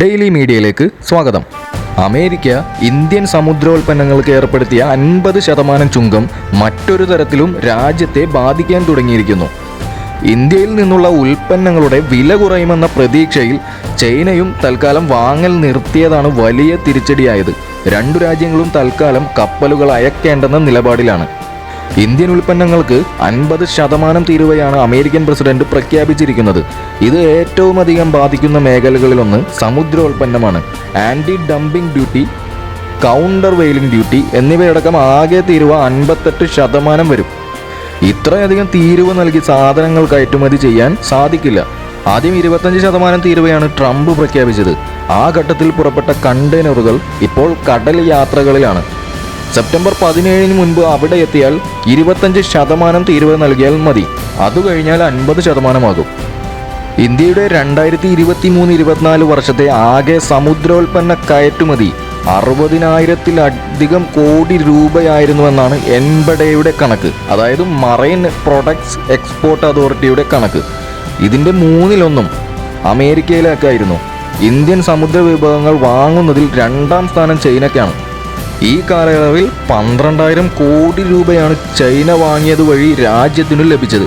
Daily മീഡിയയിലേക്ക് സ്വാഗതം. America Indian സമുദ്രോൽപ്പന്നങ്ങൾക്ക് ഏർപ്പെടുത്തിയ അൻപത് ശതമാനം ചുങ്കം മറ്റൊരു തരത്തിലും രാജ്യത്തെ ബാധിക്കാൻ തുടങ്ങിയിരിക്കുന്നു. ഇന്ത്യയിൽ നിന്നുള്ള ഉൽപ്പന്നങ്ങളുടെ വില കുറയുമെന്ന പ്രതീക്ഷയിൽ ചൈനയും തൽക്കാലം വാങ്ങൽ നിർത്തിയതാണ് വലിയ തിരിച്ചടിയായത്. രണ്ടു രാജ്യങ്ങളും തൽക്കാലം കപ്പലുകൾ അയക്കേണ്ടെന്ന നിലപാടിലാണ്. ഇന്ത്യൻ ഉൽപ്പന്നങ്ങൾക്ക് അൻപത് ശതമാനം തീരുവയാണ് അമേരിക്കൻ പ്രസിഡന്റ് പ്രഖ്യാപിച്ചിരിക്കുന്നത്. ഇത് ഏറ്റവും അധികം ബാധിക്കുന്ന മേഖലകളിലൊന്ന് സമുദ്രോൽപ്പന്നമാണ്. Anti dumping duty countervailing duty എന്നിവയടക്കം ആകെ തീരുവ അൻപത്തെട്ട് ശതമാനം വരും. ഇത്രയധികം തീരുവ നൽകി സാധനങ്ങൾ കയറ്റുമതി ചെയ്യാൻ സാധിക്കില്ല. ആദ്യം ഇരുപത്തഞ്ച് ശതമാനം തീരുവയാണ് ട്രംപ് പ്രഖ്യാപിച്ചത്. ആ ഘട്ടത്തിൽ പുറപ്പെട്ട കണ്ടെയ്നറുകൾ ഇപ്പോൾ കടൽ യാത്രകളിലാണ്. സെപ്റ്റംബർ പതിനേഴിന് മുൻപ് അവിടെ എത്തിയാൽ ഇരുപത്തഞ്ച് ശതമാനം തീരുവ നൽകിയാൽ മതി. അത് കഴിഞ്ഞാൽ അൻപത് ശതമാനമാകും. ഇന്ത്യയുടെ രണ്ടായിരത്തി ഇരുപത്തി മൂന്ന് ഇരുപത്തിനാല് വർഷത്തെ ആകെ സമുദ്രോൽപ്പന്ന കയറ്റുമതി അറുപതിനായിരത്തിലധികം കോടി രൂപയായിരുന്നുവെന്നാണ് എൻബഡയുടെ കണക്ക്. അതായത് മറൈൻ പ്രൊഡക്ട്സ് എക്സ്പോർട്ട് അതോറിറ്റിയുടെ കണക്ക്. ഇതിന്റെ മൂന്നിലൊന്നും അമേരിക്കയിലേക്കായിരുന്നു ഇന്ത്യൻ സമുദ്ര വിഭവങ്ങൾ വാങ്ങുന്നതിൽ രണ്ടാം സ്ഥാനം ചൈനയ്ക്കാണ്. ഈ കാലയളവിൽ പന്ത്രണ്ടായിരം കോടി രൂപയാണ് ചൈന വാങ്ങിയത് വഴി രാജ്യത്തിനു ലഭിച്ചത്.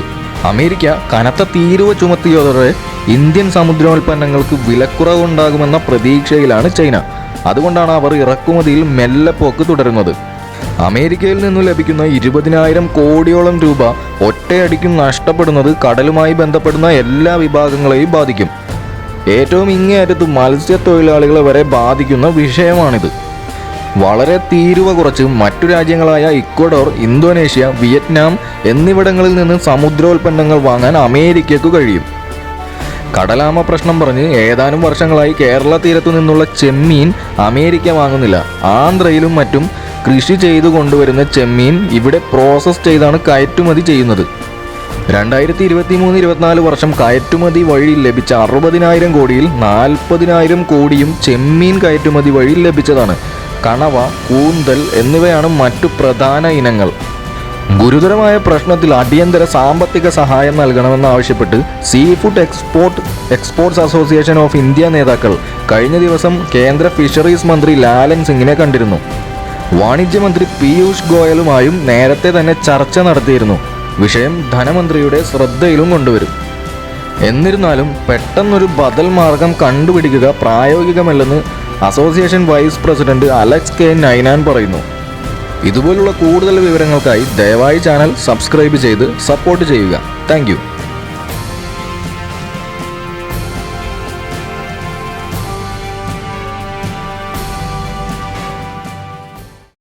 അമേരിക്ക കനത്ത തീരുവ ചുമത്തിയതോടെ ഇന്ത്യൻ സമുദ്രോൽപ്പന്നങ്ങൾക്ക് വിലക്കുറവുണ്ടാകുമെന്ന പ്രതീക്ഷയിലാണ് ചൈന. അതുകൊണ്ടാണ് അവർ ഇറക്കുമതിയിൽ മെല്ലെ പോക്ക് തുടരുന്നത്. അമേരിക്കയിൽ നിന്നും ലഭിക്കുന്ന ഇരുപതിനായിരം കോടിയോളം രൂപ ഒറ്റയടിക്കും നഷ്ടപ്പെടുന്നത് കടലുമായി ബന്ധപ്പെടുന്ന എല്ലാ വിഭാഗങ്ങളെയും ബാധിക്കും. ഏറ്റവും ഇങ്ങേയറ്റത്ത് മത്സ്യത്തൊഴിലാളികളെ വരെ ബാധിക്കുന്ന വിഷയമാണിത്. വളരെ തീരുവ കുറച്ച് മറ്റു രാജ്യങ്ങളായ ഇക്വഡോർ ഇന്തോനേഷ്യ വിയറ്റ്നാം എന്നിവിടങ്ങളിൽ നിന്ന് സമുദ്രോൽപ്പന്നങ്ങൾ വാങ്ങാൻ അമേരിക്കയ്ക്ക് കഴിയും. കടലാമ പ്രശ്നം പറഞ്ഞ് ഏതാനും വർഷങ്ങളായി കേരള തീരത്തു നിന്നുള്ള ചെമ്മീൻ അമേരിക്ക വാങ്ങുന്നില്ല. ആന്ധ്രയിലും മറ്റും കൃഷി ചെയ്തു കൊണ്ടുവരുന്ന ചെമ്മീൻ ഇവിടെ പ്രോസസ് ചെയ്താണ് കയറ്റുമതി ചെയ്യുന്നത്. രണ്ടായിരത്തി ഇരുപത്തി മൂന്ന് ഇരുപത്തിനാല് വർഷം കയറ്റുമതി വഴി ലഭിച്ച അറുപതിനായിരം കോടിയിൽ നാൽപ്പതിനായിരം കോടിയും ചെമ്മീൻ കയറ്റുമതി വഴി ലഭിച്ചതാണ്. കണവ കൂന്തൽ എന്നിവയാണ് മറ്റു പ്രധാന ഇനങ്ങൾ. ഗുരുതരമായ പ്രശ്നത്തിൽ അടിയന്തര സാമ്പത്തിക സഹായം നൽകണമെന്നാവശ്യപ്പെട്ട് seafood export exports association of India നേതാക്കൾ കഴിഞ്ഞ ദിവസം കേന്ദ്ര ഫിഷറീസ് മന്ത്രി ലാലൻ സിംഗിനെ കണ്ടിരുന്നു. വാണിജ്യമന്ത്രി പീയൂഷ് ഗോയലുമായും നേരത്തെ തന്നെ ചർച്ച നടത്തിയിരുന്നു. വിഷയം ധനമന്ത്രിയുടെ ശ്രദ്ധയിലും കൊണ്ടുവരും. എന്നിരുന്നാലും പെട്ടെന്നൊരു ബദൽ മാർഗം കണ്ടുപിടിക്കുക പ്രായോഗികമല്ലെന്ന് association vice president Alex K Ninan പറയുന്നു. ഇതുപോലുള്ള കൂടുതൽ വിവരങ്ങൾക്കായി ദയവായി ചാനൽ സബ്സ്ക്രൈബ് ചെയ്ത് സപ്പോർട്ട് ചെയ്യുക. താങ്ക്